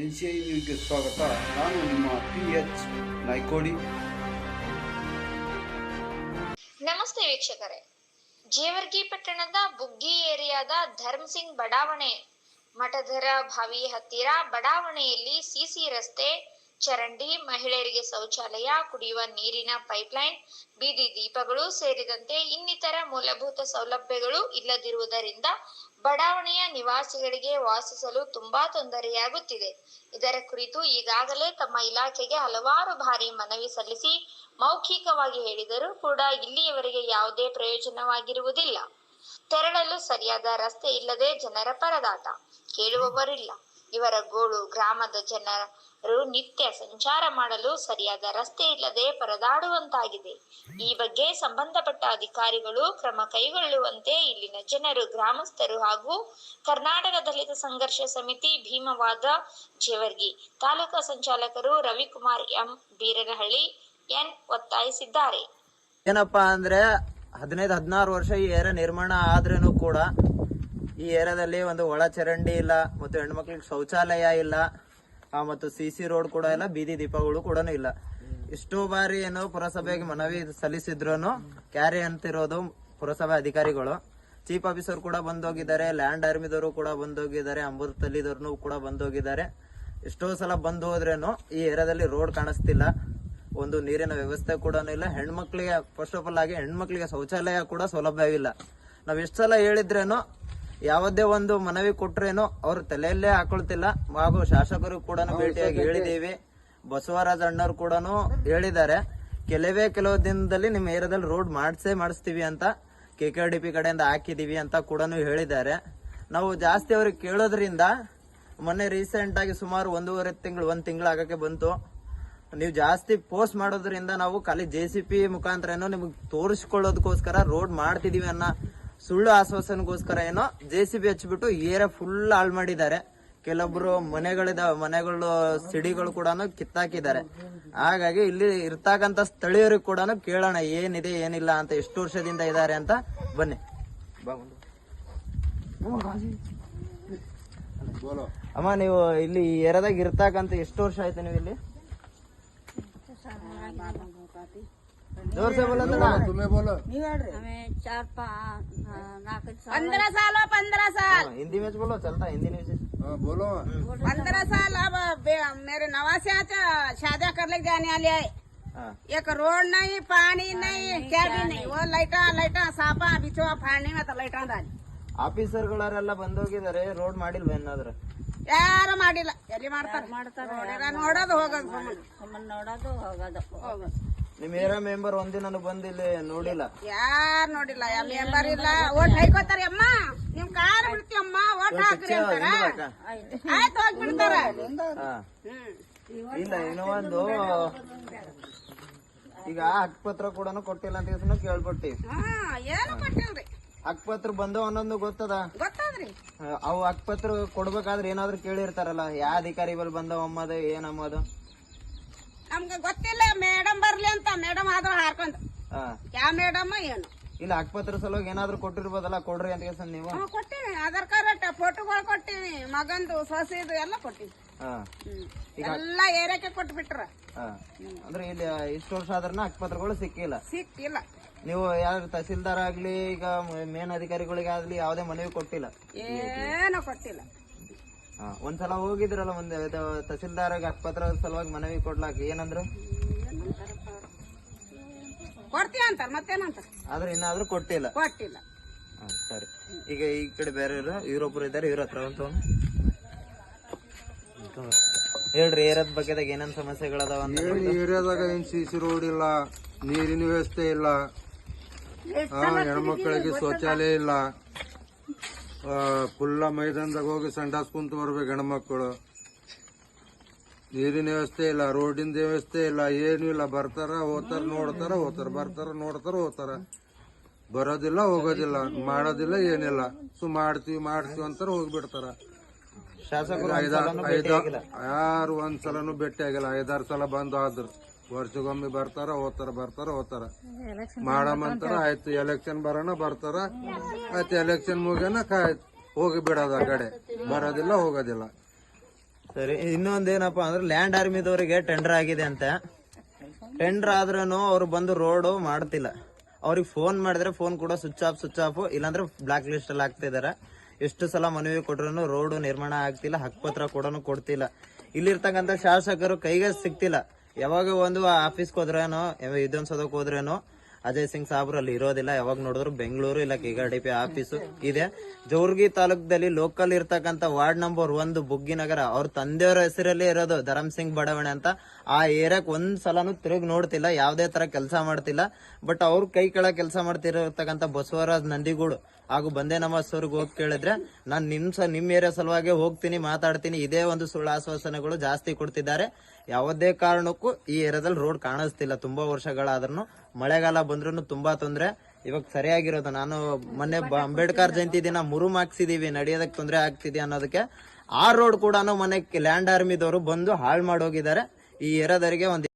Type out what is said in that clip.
N C I ನ್ಯೂಸ್ಗೆ ಸ್ವಾಗತ. ನಾನು ನಿಮ್ಮ ಪಿ ಎಚ್ ನಾಯ್ಕೋಡಿ. ನಮಸ್ತೆ ವೀಕ್ಷಕರೇ. ಜೇವರ್ಗಿ ಪಟ್ಟಣದ ಬುಗ್ಗಿ ಏರಿಯಾದ ಧರ್ಮಸಿಂಗ್ ಬಡಾವಣೆ ಮಠಧರ ಬಾವಿ ಹತ್ತಿರ ಬಡಾವಣೆಯಲ್ಲಿ ಸಿಸಿ ರಸ್ತೆ ಚರಂಡಿ ಮಹಿಳೆಯರಿಗೆ ಶೌಚಾಲಯ, ಕುಡಿಯುವ ನೀರಿನ ಪೈಪ್ಲೈನ್, ಬೀದಿ ದೀಪಗಳು ಸೇರಿದಂತೆ ಇನ್ನಿತರ ಮೂಲಭೂತ ಸೌಲಭ್ಯಗಳು ಇಲ್ಲದಿರುವುದರಿಂದ ಬಡಾವಣೆಯ ನಿವಾಸಿಗಳಿಗೆ ವಾಸಿಸಲು ತುಂಬಾ ತೊಂದರೆಯಾಗುತ್ತಿದೆ. ಇದರ ಕುರಿತು ಈಗಾಗಲೇ ತಮ್ಮ ಇಲಾಖೆಗೆ ಹಲವಾರು ಬಾರಿ ಮನವಿ ಸಲ್ಲಿಸಿ ಮೌಖಿಕವಾಗಿ ಹೇಳಿದರೂ ಕೂಡ ಇಲ್ಲಿಯವರೆಗೆ ಯಾವುದೇ ಪ್ರಯೋಜನವಾಗಿರುವುದಿಲ್ಲ. ತೆರಳಲು ಸರಿಯಾದ ರಸ್ತೆ ಇಲ್ಲದೆ ಜನರ ಪರದಾಟ ಕೇಳುವವರಿಲ್ಲ. ಇವರ ಗೋಳು ಗ್ರಾಮದ ಜನರು ನಿತ್ಯ ಸಂಚಾರ ಮಾಡಲು ಸರಿಯಾದ ರಸ್ತೆ ಇಲ್ಲದೆ ಪರದಾಡುವಂತಾಗಿದೆ. ಈ ಬಗ್ಗೆ ಸಂಬಂಧಪಟ್ಟ ಅಧಿಕಾರಿಗಳು ಕ್ರಮ ಕೈಗೊಳ್ಳುವಂತೆ ಇಲ್ಲಿನ ಜನರು ಗ್ರಾಮಸ್ಥರು ಹಾಗೂ ಕರ್ನಾಟಕ ದಲಿತ ಸಂಘರ್ಷ ಸಮಿತಿ ಭೀಮವಾದ ಜೇವರ್ಗಿ, ತಾಲೂಕಾ ಸಂಚಾಲಕರು ರವಿಕುಮಾರ್ ಎಂ ಬೀರನಹಳ್ಳಿ ಎನ್ ಒತ್ತಾಯಿಸಿದ್ದಾರೆ. ಏನಪ್ಪಾ ಅಂದ್ರೆ ಹದಿನೈದು, ಹದಿನಾರು ವರ್ಷ ಈ ಏರ ನಿರ್ಮಾಣ ಆದ್ರೂ ಕೂಡ ಈ ಏರಿಯಾದಲ್ಲಿ ಒಂದು ಒಳ ಚರಂಡಿ ಇಲ್ಲ, ಮತ್ತು ಹೆಣ್ಮಕ್ಳಿಗೆ ಶೌಚಾಲಯ ಇಲ್ಲ ಮತ್ತು ಸಿ ಸಿ ರೋಡ್ ಕೂಡ ಇಲ್ಲ, ಬೀದಿ ದೀಪಗಳು ಕೂಡ ಇಲ್ಲ. ಎಷ್ಟೋ ಬಾರಿ ಏನು ಪುರಸಭೆಗೆ ಮನವಿ ಸಲ್ಲಿಸಿದ್ರು ಕ್ಯಾರಿ ಅಂತಿರೋದು ಪುರಸಭೆ ಅಧಿಕಾರಿಗಳು. ಚೀಫ್ ಆಫೀಸರ್ ಕೂಡ ಬಂದೋಗಿದ್ದಾರೆ ಲ್ಯಾಂಡ್ ಆರ್ಮಿದವರು ಕೂಡ ಬಂದೋಗಿದ್ದಾರೆ ಅಮೃತಲ್ಲಿದವ್ರನ್ನು ಕೂಡ ಬಂದೋಗಿದ್ದಾರೆ. ಎಷ್ಟೋ ಸಲ ಬಂದು ಹೋದ್ರೇನು ಈ ಏರಿಯಾದಲ್ಲಿ ರೋಡ್ ಕಾಣಿಸ್ತಿಲ್ಲ. ಒಂದು ನೀರಿನ ವ್ಯವಸ್ಥೆ ಕೂಡ ಇಲ್ಲ. ಹೆಣ್ಮಕ್ಳಿಗೆ ಫಸ್ಟ್ ಆಫ್ ಆಲ್ ಆಗಿ ಹೆಣ್ಮಕ್ಳಿಗೆ ಶೌಚಾಲಯ ಕೂಡ ಸೌಲಭ್ಯವಿಲ್ಲ ನಾವ್ ಎಷ್ಟು ಸಲ ಹೇಳಿದ್ರೇನು ಯಾವುದೇ ಒಂದು ಮನವಿ ಕೊಟ್ರೇನು ಅವ್ರ ತಲೆಯಲ್ಲೇ ಹಾಕೊಳ್ತಿಲ್ಲ. ಹಾಗೂ ಶಾಸಕರು ಕೂಡ ಭೇಟಿಯಾಗಿ ಹೇಳಿದೀವಿ ಬಸವರಾಜ ಅಣ್ಣವ್ರು ಕೂಡ ಹೇಳಿದ್ದಾರೆ. ಕೆಲವೇ ಕೆಲವು ದಿನದಲ್ಲಿ ನಿಮ್ಮ ಏರಿಯಾದಲ್ಲಿ ರೋಡ್ ಮಾಡಿಸೇ ಮಾಡಿಸ್ತೀವಿ ಅಂತ ಕೆ ಕೆ ಡಿ ಪಿ ಕಡೆಯಿಂದ ಹಾಕಿದೀವಿ ಅಂತ ಕೂಡ ಹೇಳಿದ್ದಾರೆ. ನಾವು ಜಾಸ್ತಿ ಅವ್ರಿಗೆ ಕೇಳೋದ್ರಿಂದ ಮೊನ್ನೆ ರೀಸೆಂಟ್ ಆಗಿ ಸುಮಾರು ಒಂದೂವರೆ ತಿಂಗಳು ಒಂದು ತಿಂಗಳು ಆಗಕ್ಕೆ ಬಂತು. ನೀವು ಜಾಸ್ತಿ ಪೋಸ್ಟ್ ಮಾಡೋದ್ರಿಂದ ನಾವು ಖಾಲಿ ಜೆ ಸಿ ಪಿ ಮುಖಾಂತರ ನಿಮಗೆ ತೋರಿಸ್ಕೊಳ್ಳೋದಕ್ಕೋಸ್ಕರ ರೋಡ್ ಮಾಡ್ತಿದೀವಿ ಅನ್ನೋ ಸುಳ್ಳು ಆಶ್ವಾಸನೆಗೋಸ್ಕರ ಏನೋ ಜೆ ಸಿ ಬಿ ಹಚ್ಬಿಟ್ಟು ಏರಿಯಾ ಫುಲ್ ಹಾಳು ಮಾಡಿದ್ದಾರೆ. ಕೆಲವೊಬ್ರು ಮನೆಗಳಿದಾವೆ ಮನೆಗಳು, ಸಿಡಿಗಳು ಕೂಡ ಕಿತ್ತಾಕಿದ್ದಾರೆ. ಹಾಗಾಗಿ ಇಲ್ಲಿ ಇರ್ತಕ್ಕಂತ ಸ್ಥಳೀಯರಿಗೆ ಕೂಡ ಕೇಳೋಣ, ಏನಿದೆ, ಏನಿಲ್ಲ ಅಂತ ಎಷ್ಟು ವರ್ಷದಿಂದ ಇದ್ದಾರೆ ಅಂತ ಬನ್ನಿ. ಅಮ್ಮ, ನೀವು ಇಲ್ಲಿ ಎರದಾಗ ಇರ್ತಕ್ಕಂತ ಎಷ್ಟು ವರ್ಷ ಆಯ್ತು ನೀವು ಇಲ್ಲಿ? जोर से बोलो थोड़ा हमें चार पाँच नाक पंद्रह साल हो पंद्रह साल हाँ, हिंदी में बोलो चलता है, हिंदी में से बोलो पंद्रह साल अब बे- मेरे नवासे आज शादी कर ले जाने वाले आए हाँ एक रोड नहीं पानी नहीं क्या भी नहीं वो लाइटा लाइटा सापा बिछो फाड़ने में तो लाइटा डाली ಆಫೀಸರ್ಗಳೆಲ್ಲ ಬಂದೋಗಿದ್ದಾರೆ ರೋಡ್ ಮಾಡಿಲ್ವ ಏನಾದ್ರು ಯಾರು ಮಾಡಿಲ್ಲ ಎಲ್ಲಿ ಮಾಡ್ತಾರೆ ನೋಡಿರ ನೋಡೋದು ಹೋಗೋದು ಸುಮ್ಮನೆ ನೋಡೋದು ಹೋಗೋದು ಹೋಗೋದು ನಿಮ್ ಏರಿಯಾ ಮೆಂಬರ್ ಒಂದಿನ ಬಂದಿಲ್ಲ ಇಲ್ಲಿ ನೋಡಿಲ್ಲ. ಯಾರು ನೋಡಿಲ್ಲ? ಯಾವ ಮೆಂಬರ್ ಇಲ್ಲ? ಓಟ್ ಹಾಕೋತಾರೆ ಅಮ್ಮ. ನಿಮ್ ಕಾರ್ ಬಿಡ್ತೀವಮ್ಮ ಓಟ್ ಹಾಕ್ರಿ ಅಂತಾರ. ಆಯ್ತು ಹೋಗ್ಬಿಡ್ತಾರ. ಹಾ. ಇಲ್ಲ ಇನ್ನೂ ಒಂದು ಈಗ ಹಕ್ಪತ್ರ ಕೂಡ ಕೊಟ್ಟಿಲ್ಲ ಅಂತ ಹೆಸ್ರು ಕೇಳ್ಪಟ್ಟಿ ಹಾ ಏನು ಕೊಟ್ಟಿಲ್ರಿ. ಹಕ್ಪತ್ರ ಬಂದು ಒಂದೊಂದು ಗೊತ್ತದ? ಗೊತ್ತಾದ್ರಿ. ಅವು ಹಕ್ಪತ್ರ ಕೊಡ್ಬೇಕಾದ್ರೆ ಏನಾದ್ರು ಕೇಳಿರ್ತಾರಲ್ಲ ಯಾವ ಅಧಿಕಾರಿ ಬಲ್ ಬಂದವ ಅಮ್ಮದು ಏನಮ್ಮದು? ನಮ್ಗೆ ಗೊತ್ತಿಲ್ಲ ಮೇಡಮ್ ಬರ್ಲಿ ಅಂತ. ಮೇಡಮ್ ಆದ್ರೂ ಹಾರ್ಕೊಂಡ್. ಹಾ. ಯಾವ ಮೇಡಮ್ ಏನು? ಇಲ್ಲ ಆಸ್ಪತ್ರೆ ಸಲುವಾಗಿ ಏನಾದ್ರು ಕೊಟ್ಟಿರ್ಬೋದಲ್ಲ ಕೊಡ್ರಿ ಅಂತ ನೀವು? ಹ್ಮ್, ಕೊಟ್ಟಿವಿ ಆಧಾರ್ ಕಾರ್ಡ್ ಫೋಟೋಗಳು ಕೊಟ್ಟಿವಿ ಮಗಂದು ಸೊಸೆದು ಎಲ್ಲ ಕೊಟ್ಟಿವಿ ಹಾ. ಹ್ಮ್. ಎಲ್ಲ ಏರಿಯಾಕ್ಕೆ ಕೊಟ್ಬಿಟ್ರ. ಹಾ. ಅಂದ್ರೆ ಇಲ್ಲಿ ಇಷ್ಟು ವರ್ಷ ಆದ್ರನ ಆಸ್ಪತ್ರೆಗಳು ಸಿಕ್ಕಿಲ್ಲ. ಸಿಕ್ಕಿಲ್ಲ. ನೀವು ಯಾರು ತಹಸೀಲ್ದಾರ್ ಆಗ್ಲಿ ಈಗ ಮೇನ್ ಅಧಿಕಾರಿಗಳಿಗೆ ಆಗ್ಲಿ ಯಾವುದೇ ಮನವಿ ಕೊಟ್ಟಿಲ್ಲ. ಏನೋ ಕೊಟ್ಟಿಲ್ಲ. ಒಂದ್ಸಲ ಹೋಗಿದ್ರಲ್ಲ ಒಂದ್ ಇದು ತಹಸೀಲ್ದಾರ್ ಹಕ್ಕಪತ್ರ ಸಲುವಾಗಿ ಮನವಿ ಕೊಡ್ಲಾಕ ಏನಂದ್ರು? ಕೊಡ್ತೀವಿ ಅಂತಾರ ಆದ್ರೆ ಇನ್ನಾದ್ರೂ ಕೊಟ್ಟಿಲ್ಲ. ಕೊಟ್ಟಿಲ್ಲ. ಹಾ, ಸರಿ. ಈಗ ಈ ಕಡೆ ಬೇರೆ ಇವ್ರೊಬ್ರು ಇದ್ದಾರೆ ಇವ್ರ ಹತ್ರ ಅಂತ ಹೇಳ್ರಿ ಏರಿಯಾದ ಬಗ್ಗೆದಾಗ ಏನೇನ್ ಸಮಸ್ಯೆಗಳದಾವ ಅಂತ ಏನ್ ಏರಿಯಾದಾಗ ಏನ್ ಸಿ ಸಿ ರೋಡ್ ಇಲ್ಲ ನೀರಿನ ವ್ಯವಸ್ಥೆ ಇಲ್ಲ. ಆ, ಹೆಣ್ಮಕ್ಳಿಗೆ ಶೌಚಾಲಯ ಇಲ್ಲ. ಫುಲ್ಲ ಮೈದಾನದಾಗ ಹೋಗಿ ಸಂಡಾಸ್ ಕುಂತು ಬರ್ಬೇಕು ಹೆಣ್ಮಕ್ಳು. ನೀರಿನ ವ್ಯವಸ್ಥೆ ಇಲ್ಲ ರೋಡಿನ ವ್ಯವಸ್ಥೆ ಇಲ್ಲ ಏನು ಇಲ್ಲ. ಬರ್ತಾರ ಹೋತಾರ ನೋಡ್ತಾರ ಹೋತಾರ. ಬರ್ತಾರ ನೋಡ್ತಾರ ಹೋತಾರ. ಬರೋದಿಲ್ಲ ಹೋಗೋದಿಲ್ಲ. ಮಾಡೋದಿಲ್ಲ ಏನಿಲ್ಲ. ಸು ಮಾಡ್ತೀವಿ ಮಾಡ್ತೀವಿ ಅಂತಾರ ಹೋಗ್ಬಿಡ್ತಾರ. ಶಾಸಕರು ಐದಾರು ಒಂದ್ಸಲನೂ ಐದಾರು ಯಾರು ಒಂದ್ ಸಲನು ಭೇಟಿ ಆಗಿಲ್ಲ. ಐದಾರು ಸಲ ಬಂದು ಆದ್ರು. ವರ್ಷಗೊಮ್ಮೆ ಬರ್ತಾರ ಹೋತಾರ ಬರ್ತಾರ ಹೋತಾರ ಮಾಡಮಂತಾರ ಆಯ್ತು ಎಲೆಕ್ಷನ್ ಬರೋಣ ಬರ್ತಾರ. ಆಯ್ತು ಎಲೆಕ್ಷನ್ ಮುಗಿಯನ ಹೋಗಿ ಬಿಡೋದ ಆ ಕಡೆ. ಬರೋದಿಲ್ಲ ಹೋಗೋದಿಲ್ಲ. ಸರಿ ಇನ್ನೊಂದೇನಪ್ಪ ಅಂದ್ರೆ ಲ್ಯಾಂಡ್ ಆರ್ಮಿದವರಿಗೆ ಟೆಂಡರ್ ಆಗಿದೆ ಅಂತ. ಟೆಂಡರ್ ಆದ್ರೂ ಅವ್ರು ಬಂದು ರೋಡು ಮಾಡ್ತಿಲ್ಲ. ಅವ್ರಿಗೆ ಫೋನ್ ಮಾಡಿದ್ರೆ ಫೋನ್ ಕೂಡ ಸ್ವಿಚ್ ಆಫ್ ಸ್ವಿಚ್ ಆಫ್ ಇಲ್ಲಾಂದ್ರೆ ಬ್ಲಾಕ್ ಲಿಸ್ಟ್ ಅಲ್ಲಿ ಹಾಕ್ತಿದಾರೆ ಎಷ್ಟು ಸಲ ಮನವಿ ಕೊಟ್ರು ರೋಡು ನಿರ್ಮಾಣ ಆಗ್ತಿಲ್ಲ ಹಕ್ಕುಪತ್ರ ಕೂಡ ಕೊಡ್ತಿಲ್ಲ. ಇಲ್ಲಿರ್ತಕ್ಕಂಥ ಶಾಸಕರು ಕೈಗೆ ಸಿಗ್ತಿಲ್ಲ. ಯಾವಾಗ ಒಂದು ಆಫೀಸ್ಗೆ ಹೋದ್ರೇನೋ ವಿಧಾನಸೌಧಕ್ಕೆ ಹೋದ್ರೇನೋ, ಅಜಯ್ ಸಿಂಗ್ ಸಾಬ್ರು ಅಲ್ಲಿ ಇರೋದಿಲ್ಲ. ಯಾವಾಗ ನೋಡಿದ್ರು ಬೆಂಗಳೂರು ಇಲ್ಲ ಕೆ ಡಿ ಪಿ ಆಫೀಸು ಇದೆ. ಜೋರ್ಗಿ ತಾಲೂಕದಲ್ಲಿ ಲೋಕಲ್ ಇರ್ತಕ್ಕಂಥ ವಾರ್ಡ್ ನಂಬರ್ ಒಂದು ಬುಗ್ಗಿನಗರ. ಅವ್ರ ತಂದೆಯವರ ಹೆಸರಲ್ಲಿ ಇರೋದು ಧರಮ್ ಸಿಂಗ್ ಬಡಾವಣೆ ಅಂತ. ಆ ಏರಿಯಾಕ್ ಒಂದ್ ಸಲನು ತಿರುಗಿ ನೋಡ್ತಿಲ್ಲ, ಯಾವ್ದೇ ತರ ಕೆಲಸ ಮಾಡ್ತಿಲ್ಲ. ಬಟ್ ಅವ್ರ ಕೈ ಕೆಳ ಕೆಲಸ ಮಾಡ್ತಿರತಕ್ಕಂಥ ಬಸವರಾಜ್ ನಂದಿಗೂಡು ಹಾಗೂ ಬಂದೇ ನವಾಜ್ ಅವ್ರಿಗೆ ಹೋಗಿ ಕೇಳಿದ್ರೆ, ನಾನು ನಿಮ್ ಸ ನಿಮ್ ಏರಿಯಾ ಸಲುವಾಗಿ ಹೋಗ್ತೀನಿ, ಮಾತಾಡ್ತೀನಿ, ಇದೇ ಒಂದು ಸುಳ್ಳು ಆಶ್ವಾಸನೆಗಳು ಜಾಸ್ತಿ ಕೊಡ್ತಿದ್ದಾರೆ. ಯಾವುದೇ ಕಾರಣಕ್ಕೂ ಈ ಏರಿಯಾದಲ್ಲಿ ರೋಡ್ ಕಾಣಿಸ್ತಿಲ್ಲ. ತುಂಬಾ ವರ್ಷಗಳಾದ್ರೂ ಮಳೆಗಾಲ ಬಂದ್ರೂ ತುಂಬಾ ತೊಂದ್ರೆ. ಇವಾಗ ಸರಿಯಾಗಿರೋದು. ನಾನು ಮೊನ್ನೆ ಅಂಬೇಡ್ಕರ್ ಜಯಂತಿ ದಿನ ಮುರುಮ್ ಹಾಕ್ಸಿದೀವಿ. ನಡೆಯೋದಕ್ಕೆ ತೊಂದರೆ ಆಗ್ತಿದೆ ಅನ್ನೋದಕ್ಕೆ ಆ ರೋಡ್ ಕೂಡ ಮೊನ್ನೆ ಲ್ಯಾಂಡ್ ಆರ್ಮಿದವರು ಬಂದು ಹಾಳು ಮಾಡೋಗಿದ್ದಾರೆ. ಈ ಏರಿಯಾದವರಿಗೆ ಒಂದು